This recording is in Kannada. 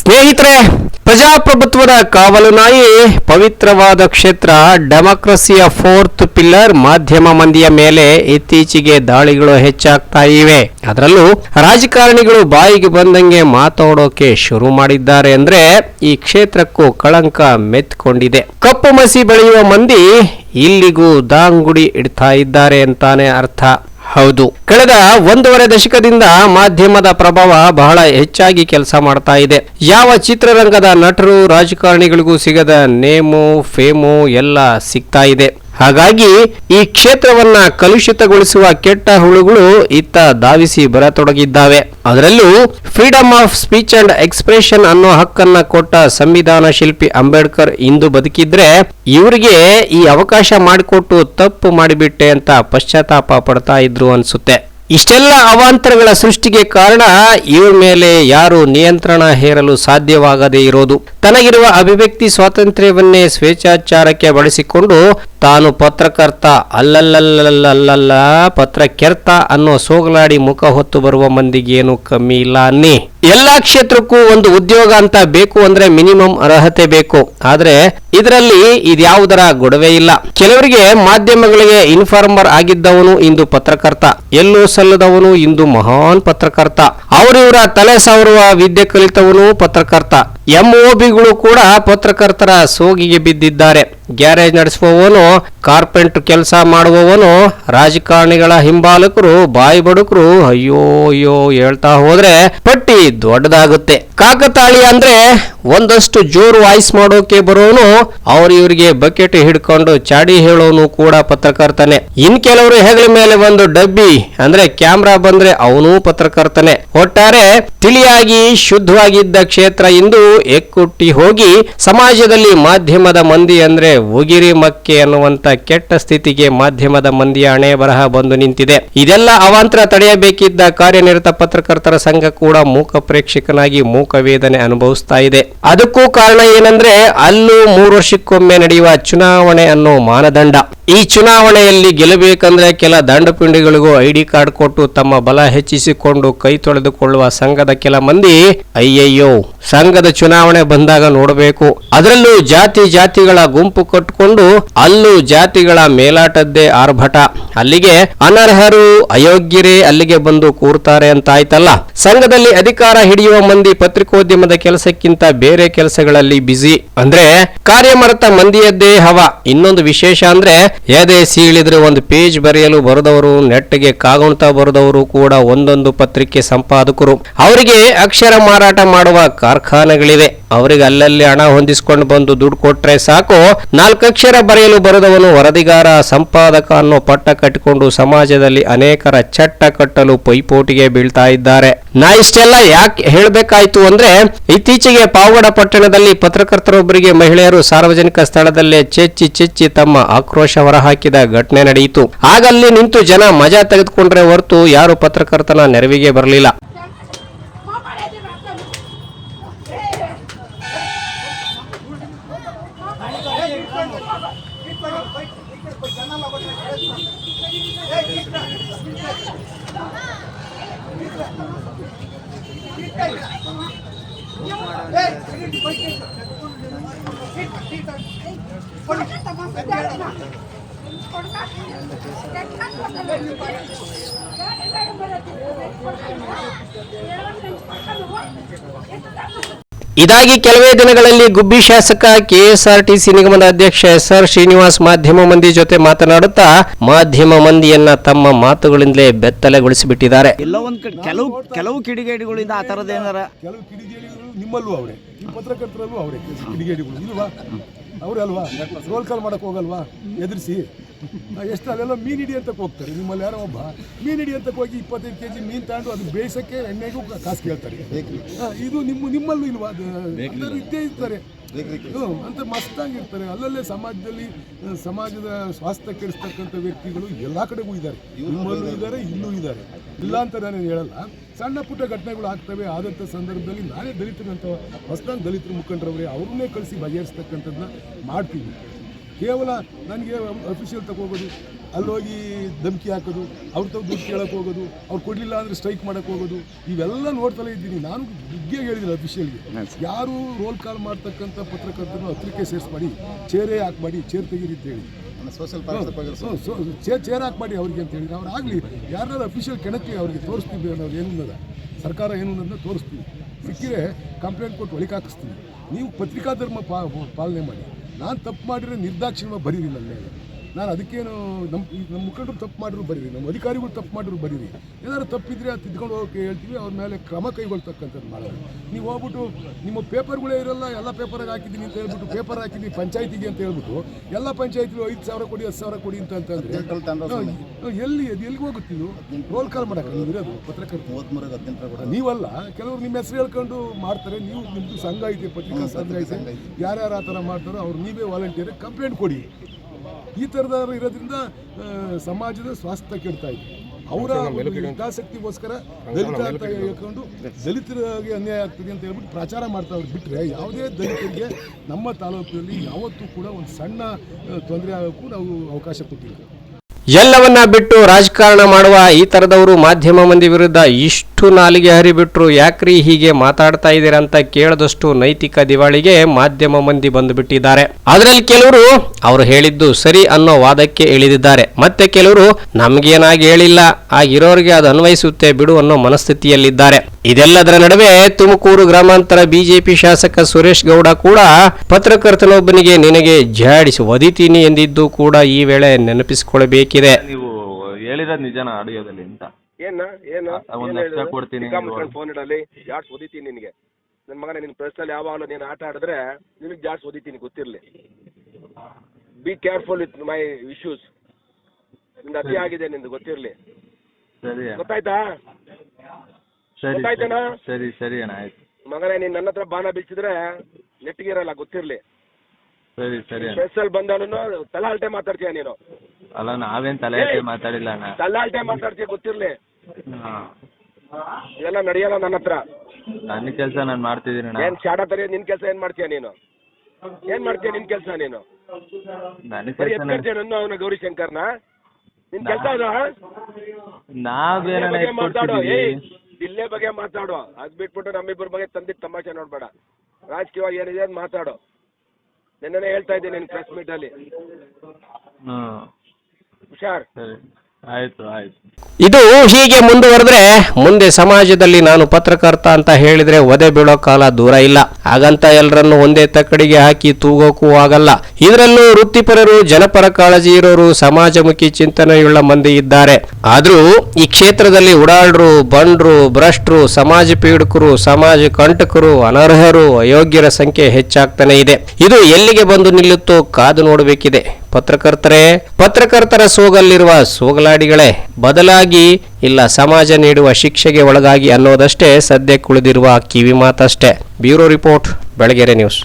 ಸ್ನೇಹಿತರೆ, ಪ್ರಜಾಪ್ರಭುತ್ವದ ಕಾವಲು ನಾಯಿ, ಪವಿತ್ರವಾದ ಕ್ಷೇತ್ರ, ಡೆಮಾಕ್ರಸಿಯ ಫೋರ್ತ್ ಪಿಲ್ಲರ್ ಮಾಧ್ಯಮ ಮಂದಿಯ ಮೇಲೆ ಇತ್ತೀಚೆಗೆ ದಾಳಿಗಳು ಹೆಚ್ಚಾಗ್ತಾ ಇವೆ. ಅದರಲ್ಲೂ ರಾಜಕಾರಣಿಗಳು ಬಾಯಿಗೆ ಬಂದಂಗೆ ಮಾತಾಡೋಕೆ ಶುರು ಮಾಡಿದ್ದಾರೆ ಅಂದ್ರೆ ಈ ಕ್ಷೇತ್ರಕ್ಕೂ ಕಳಂಕ ಮೆತ್ಕೊಂಡಿದೆ. ಕಪ್ಪು ಮಸಿ ಬೆಳೆಯುವ ಮಂದಿ ಇಲ್ಲಿಗೂ ದಾಂಗುಡಿ ಇಡ್ತಾ ಇದ್ದಾರೆ ಅಂತಾನೆ ಅರ್ಥ. ಹೌದು. ಕಳೆದ ಒಂದೂವರೆ ದಶಕದಿಂದ ಮಾಧ್ಯಮದ ಪ್ರಭಾವ ಬಹಳ ಹೆಚ್ಚಾಗಿ ಕೆಲಸ ಮಾಡ್ತಾ ಇದೆ. ಯಾವ ಚಿತ್ರರಂಗದ ನಟರು ರಾಜಕಾರಣಿಗಳಿಗೂ ಸಿಗದ ನೇಮು, ಫೇಮು ಎಲ್ಲ ಸಿಗ್ತಾ ಇದೆ. ಹಾಗಾಗಿ ಈ ಕ್ಷೇತ್ರವನ್ನ ಕಲುಷಿತಗೊಳಿಸುವ ಕೆಟ್ಟ ಹುಳುಗಳು ಇತ್ತ ಧಾವಿಸಿ ಬರತೊಡಗಿದ್ದಾವೆ. ಅದರಲ್ಲೂ freedom of speech and expression ಅನ್ನೋ ಹಕ್ಕನ್ನ ಕೊಟ್ಟ ಸಂವಿಧಾನ ಶಿಲ್ಪಿ ಅಂಬೇಡ್ಕರ್ ಇಂದು ಬದುಕಿದ್ರೆ ಇವರಿಗೆ ಈ ಅವಕಾಶ ಮಾಡಿಕೊಟ್ಟು ತಪ್ಪು ಮಾಡಿಬಿಟ್ಟೆ ಅಂತ ಪಶ್ಚಾತ್ತಾಪ ಪಡ್ತಾ ಇದ್ರು ಅನ್ಸುತ್ತೆ. ಇಷ್ಟೆಲ್ಲ ಅವಾಂತರಗಳ ಸೃಷ್ಟಿಗೆ ಕಾರಣ ಇವ್ರ ಮೇಲೆ ಯಾರು ನಿಯಂತ್ರಣ ಹೇರಲು ಸಾಧ್ಯವಾಗದೇ ಇರೋದು. ತನಗಿರುವ ಅಭಿವ್ಯಕ್ತಿ ಸ್ವಾತಂತ್ರ್ಯವನ್ನೇ ಸ್ವೇಚ್ಛಾಚಾರಕ್ಕೆ ಬಳಸಿಕೊಂಡು ತಾನು ಪತ್ರಕರ್ತ ಅಲ್ಲಲ್ಲಲ್ಲಲ್ಲಲ್ಲ ಪತ್ರಕರ್ತ ಅನ್ನೋ ಸೋಗಲಾಡಿ ಮುಖ ಹೊತ್ತು ಬರುವ ಮಂದಿಗೇನು ಕಮ್ಮಿ ಇಲ್ಲ ಅನ್ನಿ. ಎಲ್ಲಾ ಕ್ಷೇತ್ರಕ್ಕೂ ಒಂದು ಉದ್ಯೋಗ ಅಂತ ಬೇಕು ಅಂದ್ರೆ ಮಿನಿಮಮ್ ಅರ್ಹತೆ ಬೇಕು. ಆದ್ರೆ ಇದರಲ್ಲಿ ಇದ್ಯಾವುದರ ಗೊಡವೆ ಇಲ್ಲ. ಕೆಲವರಿಗೆ ಮಾಧ್ಯಮಗಳಿಗೆ ಇನ್ಫಾರ್ಮರ್ ಆಗಿದ್ದವನು ಇಂದು ಪತ್ರಕರ್ತ. ಎಲ್ಲೂ ಸಲ್ಲದವನು ಇಂದು ಮಹಾನ್ ಪತ್ರಕರ್ತ. ಅವರಿವರ ತಲೆ ಸಾವಿರುವ ವಿದ್ಯೆ ಕಲಿತವನು ಪತ್ರಕರ್ತ. ಎಂಒಬಿಗಳು ಕೂಡ ಪತ್ರಕರ್ತರ ಸೋಗಿಗೆ ಬಿದ್ದಿದ್ದಾರೆ. ಗ್ಯಾರೇಜ್ ನಡೆಸುವವನು ಕಾರ್ಪೆಂಟ್ ಕೆಲಸ ಮಾಡುವವನು ರಾಜಕಾರಣಿಗಳ ಹಿಂಬಾಲಕರು, ಬಾಯಿ ಬಡುಕರು, ಅಯ್ಯೋ ಅಯ್ಯೋ ಹೇಳ್ತಾ ಹೋದ್ರೆ ಪಟ್ಟಿ ದೊಡ್ಡದಾಗುತ್ತೆ. ಕಾಕತಾಳಿ ಅಂದ್ರೆ ಒಂದಷ್ಟು ಜೋರು ವಾಯ್ಸ್ ಮಾಡೋಕೆ ಬರೋನು, ಅವ್ರ ಇವರಿಗೆ ಬಕೆಟ್ ಹಿಡ್ಕೊಂಡು ಚಾಡಿ ಹೇಳೋನು ಕೂಡ ಪತ್ರಕರ್ತನೆ. ಇನ್ ಕೆಲವರು ಹೆಗಲ ಮೇಲೆ ಒಂದು ಡಬ್ಬಿ ಅಂದ್ರೆ ಕ್ಯಾಮ್ರಾ ಬಂದ್ರೆ ಅವನು ಪತ್ರಕರ್ತನೆ. ಒಟ್ಟಾರೆ ತಿಳಿಯಾಗಿ, ಶುದ್ಧವಾಗಿದ್ದ ಕ್ಷೇತ್ರ ಇಂದು ಎಕ್ಕುಟ್ಟಿ ಹೋಗಿ ಸಮಾಜದಲ್ಲಿ ಮಾಧ್ಯಮದ ಮಂದಿ ಅಂದ್ರೆ ಉಗಿರಿ ಮಕ್ಕೆ ಅನ್ನುವಂತ ಕೆಟ್ಟ ಸ್ಥಿತಿಗೆ ಮಾಧ್ಯಮದ ಮಂದಿಯ ಹಣೆ ಬರಹ ಬಂದು ನಿಂತಿದೆ. ಇದೆಲ್ಲ ಅವಾಂತರ ತಡೆಯಬೇಕಿದ್ದ ಕಾರ್ಯನಿರತ ಪತ್ರಕರ್ತರ ಸಂಘ ಕೂಡ ಮೂಕ ಪ್ರೇಕ್ಷಕನಾಗಿ ಮೂಕ ವೇದನೆ ಅನುಭವಿಸ್ತಾ ಇದೆ. ಅದಕ್ಕೂ ಕಾರಣ ಏನಂದ್ರೆ ಅಲ್ಲೂ ಮೂರು ವರ್ಷಕ್ಕೊಮ್ಮೆ ನಡೆಯುವ ಚುನಾವಣೆ ಅನ್ನೋ ಮಾನದಂಡ. ಈ ಚುನಾವಣೆಯಲ್ಲಿ ಗೆಲ್ಲಬೇಕಂದ್ರೆ ಕೆಲ ದಂಡಪಿಂಡಿಗಳಿಗೂ ಐಡಿ ಕಾರ್ಡ್ ಕೊಟ್ಟು ತಮ್ಮ ಬಲ ಹೆಚ್ಚಿಸಿಕೊಂಡು ಕೈ ತೊಳೆದುಕೊಳ್ಳುವ ಸಂಘದ ಕೆಲ ಮಂದಿ, ಅಯ್ಯಯ್ಯೋ ಸಂಘದ ಚುನಾವಣೆ ಬಂದಾಗ ನೋಡಬೇಕು. ಅದರಲ್ಲೂ ಜಾತಿ ಜಾತಿಗಳ ಗುಂಪು ಕಟ್ಟಿಕೊಂಡು ಅಲ್ಲೂ ಜಾತಿಗಳ ಮೇಲಾಟದ್ದೇ ಆರ್ಭಟ. ಅಲ್ಲಿಗೆ ಅನರ್ಹರು, ಅಯೋಗ್ಯರೇ ಅಲ್ಲಿಗೆ ಬಂದು ಕೂರ್ತಾರೆ ಅಂತ ಆಯ್ತಲ್ಲ ಸಂಘದಲ್ಲಿ ಅಧಿಕಾರ ಹಿಡಿಯುವ ಮಂದಿ ಪತ್ರಿಕೋದ್ಯಮದ ಕೆಲಸಕ್ಕಿಂತ ಬೇರೆ ಕೆಲಸಗಳಲ್ಲಿ ಬ್ಯುಸಿ. ಅಂದ್ರೆ ಕಾರ್ಯಮರತ ಮಂದಿಯದ್ದೇ ಹವ. ಇನ್ನೊಂದು ವಿಶೇಷ ಅಂದ್ರೆ ಎದೆ ಸೀಳಿದ್ರೆ ಒಂದು ಪೇಜ್ ಬರೆಯಲು ಬರೆದವರು, ನೆಟ್ಟಿಗೆ ಕಾಗುಣ್ತಾ ಬರೆದವರು ಕೂಡ ಒಂದೊಂದು ಪತ್ರಿಕೆ ಸಂಪಾದಕರು. ಅವರಿಗೆ ಅಕ್ಷರ ಮಾರಾಟ ಮಾಡುವ ಕಾರ್ಖಾನೆಗಳಿವೆ. ಅವರಿಗೆ ಅಲ್ಲಲ್ಲಿ ಹಣ ಹೊಂದಿಸಿಕೊಂಡು ಬಂದು ದುಡ್ಡು ಕೊಟ್ರೆ ಸಾಕು. ನಾಲ್ಕಕ್ಷರ ಬರೆಯಲು ಬರೆದವನು ವರದಿಗಾರ, ಸಂಪಾದಕ ಅನ್ನೋ ಪಟ್ಟ ಕಟ್ಟಿಕೊಂಡು ಸಮಾಜದಲ್ಲಿ ಅನೇಕರ ಚಟ್ಟ ಕಟ್ಟಲು ಪೈಪೋಟಿಗೆ ಬೀಳ್ತಾ ಇದ್ದಾರೆ. ನಾ ಇಷ್ಟೆಲ್ಲ ಯಾಕೆ ಹೇಳ್ಬೇಕಾಯ್ತು ಅಂದ್ರೆ, ಇತ್ತೀಚೆಗೆ ಪಾವಗಡ ಪಟ್ಟಣದಲ್ಲಿ ಪತ್ರಕರ್ತರೊಬ್ಬರಿಗೆ ಮಹಿಳೆಯರು ಸಾರ್ವಜನಿಕ ಸ್ಥಳದಲ್ಲೇ ಚೆಚ್ಚಿ ಚೆಚ್ಚಿ ತಮ್ಮ ಆಕ್ರೋಶ ಹೊರಹಾಕಿದ ಘಟನೆ ನಡೆಯಿತು. ಆಗಲ್ಲಿ ನಿಂತು ಜನ ಮಜಾ ತೆಗೆದುಕೊಂಡ್ರೆ ಹೊರತು ಯಾರು ಪತ್ರಕರ್ತನ ನೆರವಿಗೆ ಬರಲಿಲ್ಲ. ఎంత ಇದಾಗಿ ಕೆಲವೇ ದಿನಗಳಲ್ಲಿ ಗುಬ್ಬಿ ಶಾಸಕ ಕೆಎಸ್ಆರ್ಟಿಸಿ ನಿಗಮದ ಅಧ್ಯಕ್ಷ ಎಸ್ ಆರ್ ಶ್ರೀನಿವಾಸ್ ಮಾಧ್ಯಮ ಮಂದಿ ಜೊತೆ ಮಾತನಾಡುತ್ತಾ ಮಾಧ್ಯಮ ಮಂದಿಯನ್ನ ತಮ್ಮ ಮಾತುಗಳಿಂದಲೇ ಬೆತ್ತಲೆಗೊಳಿಸಿಬಿಟ್ಟಿದ್ದಾರೆ. ಎಲ್ಲೋ ಒಂದ್ ಕೆಲವು ಕೆಲವು ಕಿಡಿಗೇಡಿಗಳಿಂದ ಆ ತರದ ಏನಾರ? ಕೆಲವು ಕಿಡಿಗೇಡಿಗಳು ನಿಮ್ಮಲ್ಲೂ ಅವರೇ. ನಿಮ್ಮ ಪತ್ರಕರ್ತರಲ್ಲೂ ಅವರೇ. ಕಿಡಿಗೇಡಿಗಳು ಇಲ್ವಾ? ಅವರೇ ಅಲ್ವಾ? ರೋಲ್ ಕಾಲ್ ಮಾಡಕ್ ಹೋಗಲ್ವಾ? ಎದುರಿಸಿ. ಎಷ್ಟು ಅದೆಲ್ಲ ಮೀನು ಹಿಡಿ ಅಂತಕ್ಕೆ ಹೋಗ್ತಾರೆ ನಿಮ್ಮಲ್ಲಿ ಯಾರೋ ಒಬ್ಬ ಮೀನು ಹಿಡಿ ಅಂತಕ್ಕೆ ಹೋಗಿ ಇಪ್ಪತ್ತೈದು ಕೆ ಜಿ ಮೀನು ತಗೊಂಡು ಅದು ಬೇಯಿಸಕ್ಕೆ ಎಣ್ಣೆಗೂ ಕಾಸು ಕೇಳ್ತಾರೆ. ಇದು ನಿಮ್ಮ ನಿಮ್ಮಲ್ಲೂ ಇಲ್ವಾ? ಅದು ಎಲ್ಲರೂ ಇದ್ದೇ ಇರ್ತಾರೆ. ಅಂತ ಅಂತ ಮಸ್ತಾಗಿರ್ತಾರೆ. ಅಲ್ಲಲ್ಲೇ ಸಮಾಜದಲ್ಲಿ ಸಮಾಜದ ಸ್ವಾಸ್ಥ್ಯ ಕೆಡಿಸ್ತಕ್ಕಂಥ ವ್ಯಕ್ತಿಗಳು ಎಲ್ಲ ಕಡೆಗೂ ಇದ್ದಾರೆ. ನಿಮ್ಮಲ್ಲೂ ಇದ್ದಾರೆ ಇಲ್ಲೂ ಇದ್ದಾರೆ. ಇಲ್ಲ ಅಂತ ನಾನು ಹೇಳಲ್ಲ. ಸಣ್ಣ ಪುಟ್ಟ ಘಟನೆಗಳು ಆಗ್ತವೆ. ಆದಂಥ ಸಂದರ್ಭದಲ್ಲಿ ನಾನೇ ದಲಿತರಂತ ಹೊಸದಾಗಿ ದಲಿತರು ಮುಖಂಡರವರೇ ಅವ್ರನ್ನೇ ಕಳಿಸಿ ಬಗೆಹರಿಸ್ತಕ್ಕಂಥದ್ದನ್ನ ಮಾಡ್ತೀವಿ. ಕೇವಲ ನನಗೆ ಅಫಿಷಿಯಲ್ ತಗೋಬೋದು ಅಲ್ಲೋಗಿ ಧಮಕಿ ಹಾಕೋದು ಅವ್ರ ತಾವು ದುಡ್ಡು ಕೇಳಕ್ಕೆ ಹೋಗೋದು ಅವ್ರು ಕೊಡಲಿಲ್ಲ ಅಂದರೆ ಸ್ಟ್ರೈಕ್ ಮಾಡಕ್ಕೆ ಹೋಗೋದು ಇವೆಲ್ಲ ನೋಡ್ತಲೇ ಇದ್ದೀನಿ. ನಾನು ಬಿಗ್ಗೆ ಹೇಳಿದ್ದೀನಿ ಅಫಿಷಿಯಲ್ಗೆ ಯಾರು ರೋಲ್ ಕಾಲ್ ಮಾಡ್ತಕ್ಕಂಥ ಪತ್ರಕರ್ತರನ್ನು ಹತ್ರಕ್ಕೆ ಸೇರಿಸ್ಬೇಡಿ. ಚೇರೇ ಹಾಕ್ಬಾಡಿ ಚೇರ್ ತೆಗೀರಿ ಅಂತ ಹೇಳಿ social hmm, so- chair chair ಮಾಡಿ ಅವ್ರಿಗೆ ಅಂತ ಹೇಳಿದ್ರೆ ಅವ್ರು ಆಗಲಿ. ಯಾರು ಅಫಿಷಿಯಲ್ ಕೆಣಕ್ಕೆ ಅವ್ರಿಗೆ ತೋರಿಸ್ತೀವಿ ಅನ್ನೋದು ಏನು ಅದ ಸರ್ಕಾರ ಏನು ಅನ್ನೋದನ್ನ ತೋರಿಸ್ತೀವಿ. ಸಿಕ್ಕಿದ್ರೆ ಕಂಪ್ಲೇಂಟ್ ಕೊಟ್ಟು ಒಳಗೆ ಹಾಕಿಸ್ತೀವಿ ನೀವು ಪತ್ರಿಕಾ ಧರ್ಮ ಪಾ ಪಾಲನೆ ಮಾಡಿ. ನಾನು ತಪ್ಪು ಮಾಡಿರೋ ನಿರ್ದಾಕ್ಷಿಣ್ಯ ಬರೀರಿ ನನ್ನ ಮೇಲೆ ನಾನು ಅದಕ್ಕೇನು ನಮ್ಮ ನಮ್ಮ ಮುಖಂಡರು ತಪ್ಪು ಮಾಡಿದ್ರು ಬರೀರಿ ನಮ್ಮ ಅಧಿಕಾರಿಗಳು ತಪ್ಪು ಮಾಡಿದ್ರು ಬರೀರಿ. ಏನಾದ್ರು ತಪ್ಪಿದ್ರೆ ಅದು ತಿದ್ಕೊಂಡು ಹೋಗೋಕೆ ಹೇಳ್ತೀವಿ ಅವ್ರ ಮೇಲೆ ಕ್ರಮ ಕೈಗೊಳ್ತಕ್ಕಂಥದ್ದು ಮಾಡೋದು. ನೀವು ಹೋಗ್ಬಿಟ್ಟು ನಿಮ್ಮ ಪೇಪರ್ಗಳೇ ಇರಲ್ಲ ಎಲ್ಲ ಪೇಪರ್ಗೆ ಹಾಕಿದ್ದೀನಿ ಅಂತ ಹೇಳ್ಬಿಟ್ಟು ಪೇಪರ್ ಹಾಕಿದ್ದೀನಿ ಪಂಚಾಯತಿಗೆ ಅಂತ ಹೇಳ್ಬಿಟ್ಟು ಎಲ್ಲ ಪಂಚಾಯತಿಗಳು ಐದು ಸಾವಿರ ಕೊಡಿ ಹತ್ತು ಸಾವಿರ ಕೊಡಿ ಅಂತ ಅಂತಂದ್ರೆ ಎಲ್ಲಿ ಅದು ಎಲ್ಲಿಗೆ ಹೋಗುತ್ತೆ ನೀವು ರೋಲ್ ಕಾಲ್ ಮಾಡಕ್ಕೆ ನೀವು ಇರೋದು ಪತ್ರಕರ್ತ ಹದಿನೆಂಟರ ಕೂಡ ನೀವಲ್ಲ ಕೆಲವರು ನಿಮ್ಮ ಹೆಸರು ಹೇಳ್ಕೊಂಡು ಮಾಡ್ತಾರೆ ನೀವು ನಿಮ್ಮದು ಸಂಘ ಐತೆ ಪತ್ರಿಕಾ ಸಂಘ ಐತೆ. ಯಾರ್ಯಾರು ಆ ಥರ ಮಾಡ್ತಾರೋ ಅವ್ರು ನೀವೇ ವಾಲಂಟಿಯರ್ ಕಂಪ್ಲೇಂಟ್ ಕೊಡಿ. ಈ ಥರದವ್ರು ಇರೋದ್ರಿಂದ ಸಮಾಜದ ಸ್ವಾಸ್ಥ್ಯ ಕೆಡ್ತಾ ಇದೆ. ಅವರ ಹಿತಾಸಕ್ತಿಗೋಸ್ಕರ ದಲಿತ ಅಂತ ಹೇಳ್ಕೊಂಡು ದಲಿತರಿಗೆ ಅನ್ಯಾಯ ಆಗ್ತದೆ ಅಂತ ಹೇಳ್ಬಿಟ್ಟು ಪ್ರಚಾರ ಮಾಡ್ತಾ ಬಿಟ್ಟರೆ ಯಾವುದೇ ದಲಿತರಿಗೆ ನಮ್ಮ ತಾಲೂಕಿನಲ್ಲಿ ಯಾವತ್ತೂ ಕೂಡ ಒಂದು ಸಣ್ಣ ತೊಂದರೆ ಆಗೋಕ್ಕೂ ನಾವು ಅವಕಾಶ ಕೊಟ್ಟಿಲ್ಲ. ಎಲ್ಲವನ್ನ ಬಿಟ್ಟು ರಾಜಕಾರಣ ಮಾಡುವ ಈ ತರದವರು ಮಾಧ್ಯಮ ಮಂದಿ ವಿರುದ್ಧ ಇಷ್ಟು ನಾಲಿಗೆ ಹರಿಬಿಟ್ರು. ಯಾಕ್ರಿ ಹೀಗೆ ಮಾತಾಡ್ತಾ ಇದ್ದೀರಾ ಅಂತ ಕೇಳದಷ್ಟು ನೈತಿಕ ದಿವಾಳಿಗೆ ಮಾಧ್ಯಮ ಮಂದಿ ಬಂದುಬಿಟ್ಟಿದ್ದಾರೆ. ಅದರಲ್ಲಿ ಕೆಲವರು ಅವರು ಹೇಳಿದ್ದು ಸರಿ ಅನ್ನೋ ವಾದಕ್ಕೆ ಇಳಿದಿದ್ದಾರೆ. ಮತ್ತೆ ಕೆಲವರು ನಮ್ಗೇನಾಗಿ ಹೇಳಿಲ್ಲ, ಆಗಿರೋರಿಗೆ ಅದು ಅನ್ವಯಿಸುತ್ತೆ ಬಿಡು ಅನ್ನೋ ಮನಸ್ಥಿತಿಯಲ್ಲಿದ್ದಾರೆ. ಇದೆಲ್ಲದರ ನಡುವೆ ತುಮಕೂರು ಗ್ರಾಮಾಂತರ ಬಿಜೆಪಿ ಶಾಸಕ ಸುರೇಶ್ ಗೌಡ ಕೂಡ ಪತ್ರಕರ್ತನೊಬ್ಬನಿಗೆ ನಿನಗೆ ಜಾಡಿಸಿ ಒದಿತೀನಿ ಎಂದಿದ್ದು ಕೂಡ ಈ ವೇಳೆ ನೆನಪಿಸಿಕೊಳ್ಳಬೇಕಿದೆ. ನೀವು ಹೇಳಿರೋದು ನಿಜನ ಆಡಿಯೋದಲ್ಲಿ ಅಂತ. ಏನ? ಏನು? ಒಂದ್ ಲಕ್ಷ ಕೊಡ್ತೀನಿ ಫೋನ್ ಇಡಲಿ. ಜಾಡ್ಸ್ ಓದಿತೀನಿ ನಿನಗೆ. ನನ್ನ ಮಗನೇ ನಿನ್ ಪ್ರೆಸ್ನಲ್ಲಿ ಯಾವಾಗಲೂ ನೀನು ಆಟ ಆಡಿದ್ರೆ ನಿನಗೆ ಜಾಡ್ಸ್ ಓದಿತೀನಿ ಗೊತ್ತಿರಲಿ. ಬಿ ಕೇರ್ಫುಲ್ ವಿತ್ ಮೈ ಇಶ್ಯೂಸ್ನಿಂದ ಅತಿ ಆಗಿದೆ ನಿಂದು ಗೊತ್ತಿರಲಿ. ಸರಿ ಗೊತ್ತಾಯ್ತಾ? ಸರಿ? ಸರಿ. ಸರಿ ಅಣ್ಣ ಆಯ್ತು. ಮಗನೇ ನೀನ್ ನನ್ನ ಹತ್ರ ಬಾಣ ಬೀಸಿದ್ರೆ ನೆಟ್ಟಿಗಿರಲ್ಲ ಗೊತ್ತಿರ್ಲಿ. ಸರಿ ಸರಿ ಅಣ್ಣ. ಪ್ರೆಸ್ಸಲ್ಲಿ ಬಂದಾನು ತಲಾಲ್ಟೆ ಮಾತಾಡ್ತೀಯ ನೀನು? ಅಲ್ಲ ನಾವೇನ್ ತಲೆ ಎತ್ತಿ ಮಾತಾಡಿಲ್ಲ ಅಣ್ಣ. ತಲಾಲ್ಟೆ ಮಾತಾಡ್ತೀಯ ಗೊತ್ತಿರ್ಲಿ. ಇದೆಲ್ಲ ನಡೆಯಲ್ಲ ನನ್ನ ಹತ್ರ. ನನ್ನ ಕೆಲಸ ನಾನು ಮಾಡ್ತಿದ್ದೀನಿ ಅಣ್ಣ. ಏನ್ ಶಾಡ ತರಿ ನಿನ್ ಕೆಲಸ ಏನ್ ಮಾಡ್ತೀಯ ನೀನು? ಏನ್ ಮಾಡ್ತೀಯ ನಿನ್ ಕೆಲಸ ನೀನು? ನನ್ನ ಬರೀ ಕೆಲಸ ಎತ್ಕೊಳ್ತೀಯ ನನ್ನ ಅವನ ಗೌರಿಶಂಕರ್ನ? ನಿನ್ ಕೆಲಸ ಅದ? ನಾವೇನಣ್ಣ ಮಾತಾಡೋ ಮಾತಾಡು ಏಯ್! ಜಿಲ್ಲೆ ಬಗ್ಗೆ ಮಾತಾಡು. ಅದ್ ಬಿಟ್ಬಿಟ್ಟು ನಮ್ಮಿಬ್ಬರ ಬಗ್ಗೆ ತಂದಿ ತಮಾಷೆ ನೋಡ್ಬೇಡ. ರಾಜಕೀಯವಾಗಿ ಏನಿದೆ ಅದ್ ಮಾತಾಡು. ನಿನ್ನೆ ಹೇಳ್ತಾ ಇದ್ದೀನಿ ಪ್ರೆಸ್ ಮೀಟ್ ಅಲ್ಲಿ. ಹುಷಾರ್. ಆಯ್ತು ಇದು ಹೀಗೆ ಮುಂದುವರೆದ್ರೆ ಮುಂದೆ ಸಮಾಜದಲ್ಲಿ ನಾನು ಪತ್ರಕರ್ತ ಅಂತ ಹೇಳಿದ್ರೆ ಒದೆ ಬೀಳೋ ಕಾಲ ದೂರ ಇಲ್ಲ. ಹಾಗಂತ ಎಲ್ಲರನ್ನು ಒಂದೇ ತಕ್ಕಡಿಗೆ ಹಾಕಿ ತೂಗೋಕ್ಕೂ ಆಗಲ್ಲ. ಇದರಲ್ಲೂ ವೃತ್ತಿಪರರು, ಜನಪರ ಕಾಳಜಿ ಇರೋರು, ಸಮಾಜಮುಖಿ ಚಿಂತನೆಯುಳ್ಳ ಮಂದಿ ಇದ್ದಾರೆ. ಆದ್ರೂ ಈ ಕ್ಷೇತ್ರದಲ್ಲಿ ಉಡಾಳ್ರು, ಬಂಡ್ರು, ಭ್ರಷ್ಟರು, ಸಮಾಜ ಪೀಡಕರು, ಸಮಾಜ ಕಂಟಕರು, ಅನರ್ಹರು, ಅಯೋಗ್ಯರ ಸಂಖ್ಯೆ ಹೆಚ್ಚಾಗ್ತಾನೆ ಇದೆ. ಇದು ಎಲ್ಲಿಗೆ ಬಂದು ನಿಲ್ಲುತ್ತೋ ಕಾದು ನೋಡಬೇಕಿದೆ. ಪತ್ರಕರ್ತರೇ, ಪತ್ರಕರ್ತರ ಸೋಗಲ್ಲಿರುವ ಸೋಗಲಾಡಿಗಳೇ, ಬದಲಾಗಿ ಇಲ್ಲ ಸಮಾಜ ನೀಡುವ ಶಿಕ್ಷೆಗೆ ಒಳಗಾಗಿ ಅನ್ನೋದಷ್ಟೇ ಸದ್ಯಕ್ಕೆ ಉಳಿದಿರುವ ಕಿವಿ ಮಾತಷ್ಟೇ ಬ್ಯೂರೋ ರಿಪೋರ್ಟ್, ಬೆಳಗೆರೆ ನ್ಯೂಸ್.